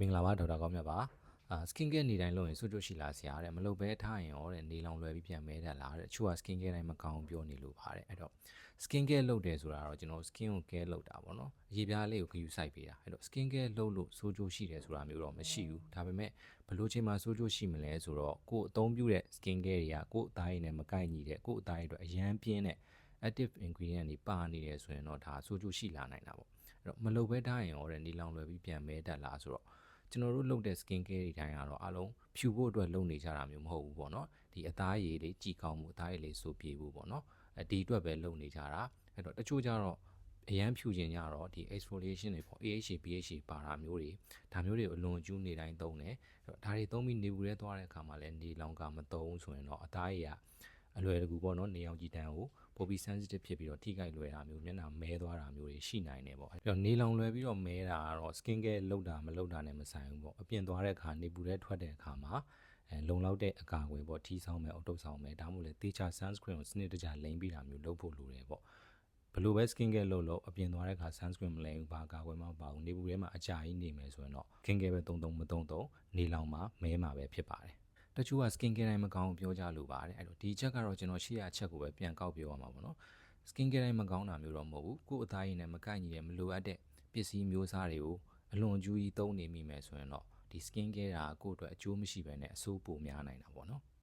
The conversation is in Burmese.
မင်္ဂလာပါဒေါက်တာကောင်းမြတ်ပါအာ skin care နေတိုင်းလုပ်ရင်စွတ်ကျွတ်ရှိလားဆရာတဲ့မလုပ်ဘဲထားရင်ရောတဲ့နေလောင်လွယ်ပြီးပြန်မဲတတ်လားတဲ့တချို့က skin care တိုင်းမကောင်းဘူးပြောနေလို့ပါတဲ့အဲ့တော့ skin care လုပ်တယ်ဆိုတာတော့ကျွန်တော် skin ကို care လုပ်တာပေါ့နော်အရေးပြားလေးကိုဂရုစိုက်ပေးတာအဲ့တော့ skin care လုပ်လို့ဆိုးကျိုးရှိတယ်ဆိုတာမျိုးတော့မရှိဘူးဒါပေမဲ့ဘယ်လိုချိန်မှာဆိုးကျိုးရှိမလဲဆိုတော့ကိုယ်အသုံးပြုတဲ့ skin care တွေကကိုယ့်အသားရည်နဲ့မကိုက်ညီတဲ့ကိုယ့်အသားရည်အတွက်အရန်ပြင်းတဲ့ active ingredient တွေပါနေတယ်ဆိုရင်တော့ဒါဆိုးကျိုးရှိလာနိုင်တာပေါ့အဲ့တော့မလုပ်ဘဲထားရင်ရောတဲ့နေလောင်လွယ်ပြီးပြန်မဲတတ်လားဆိုတော့ ကျွန်တော်တို့လုပ်တဲ့ skin care တွေတိုင်းကတော့အလုံးဖြူဖို့အတွက်လုပ်နေကြတာမျိုးမဟုတ်ဘူးပေါ့နော်ဒီအသားရည်တွေကြည်ကောင်းမှုအသားရည်လေးဆိုပြေဖို့ပေါ့နော်အဲဒီအတွက်ပဲလုပ်နေကြတာအဲ့တော့တချို့ကြတော့အရန်ဖြူခြင်းကြတော့ဒီ exfoliation တွေပေါ့ AHA BHA ပါတာမျိုးတွေဒါမျိုးတွေကိုအလွန်ကျူးနေတိုင်းသုံးတယ်အဲ့တော့ဒါတွေသုံးပြီးနေဘူးရဲသွားတဲ့အခါမှာလည်းနေလောင်ကမသုံးဆိုရင်တော့အသားရည်က အလွယ်တကူပေါ့နော်နေအောင်ကြည်တန်းကိုပိုပြီး sensitive ဖြစ်ပြီးတော့ထိခိုက်လွယ်တာမျိုးမျက်နှာမဲသွားတာမျိုးတွေရှိနိုင်တယ်ပေါ့အဲ့တော့နေလောင်လွယ်ပြီးတော့မဲတာကတော့ skin care လုပ်တာမလုပ်တာနဲ့မဆိုင်ဘူးပေါ့အပြင်သွားတဲ့အခါနေပူတဲ့ထွက်တဲ့အခါမှာအဲလုံလောက်တဲ့အကာအကွယ်ပေါ့ထီးဆောင်မယ်အုတ်တုပ်ဆောင်မယ်ဒါမှမဟုတ်လေတေချာ sunscreen ကိုစနစ်တကျလိမ့်ပြီးတာမျိုးလုပ်ဖို့လိုတယ်ပေါ့ဘယ်လိုပဲ skin care လုပ်လို့အပြင်သွားတဲ့အခါ sunscreen မလိမ့်ဘူးဘာကာကွယ်မှမပါဘူးနေပူထဲမှာအကြာကြီးနေမယ်ဆိုရင်တော့ skin care ပဲတုံတုံမတုံတုံနေလောင်မှာမဲမှာပဲဖြစ်ပါတယ် တချို့က skin care တိုင်းမကောင်းဘူးပြောကြလို့ပါတယ်အဲ့တော့ဒီချက်ကတော့ကျွန်တော်ရှေ့ရအချက်ကိုပဲပြန်ကောက်ပြောရမှာပေါ့နော် skin care တိုင်းမကောင်းတာမျိုးတော့မဟုတ်ဘူးကိုယ့်အသားရည်နဲ့မကိုက်ညီတဲ့မလိုအပ်တဲ့ပစ္စည်းမျိုးစားတွေကိုအလွန်ကျူးကြီးသုံးနေမိမယ်ဆိုရင်တော့ဒီ skin care ကကိုယ့်အတွက်အကျိုးမရှိဘဲနဲ့အဆိုးပိုများနိုင်တာပေါ့နော်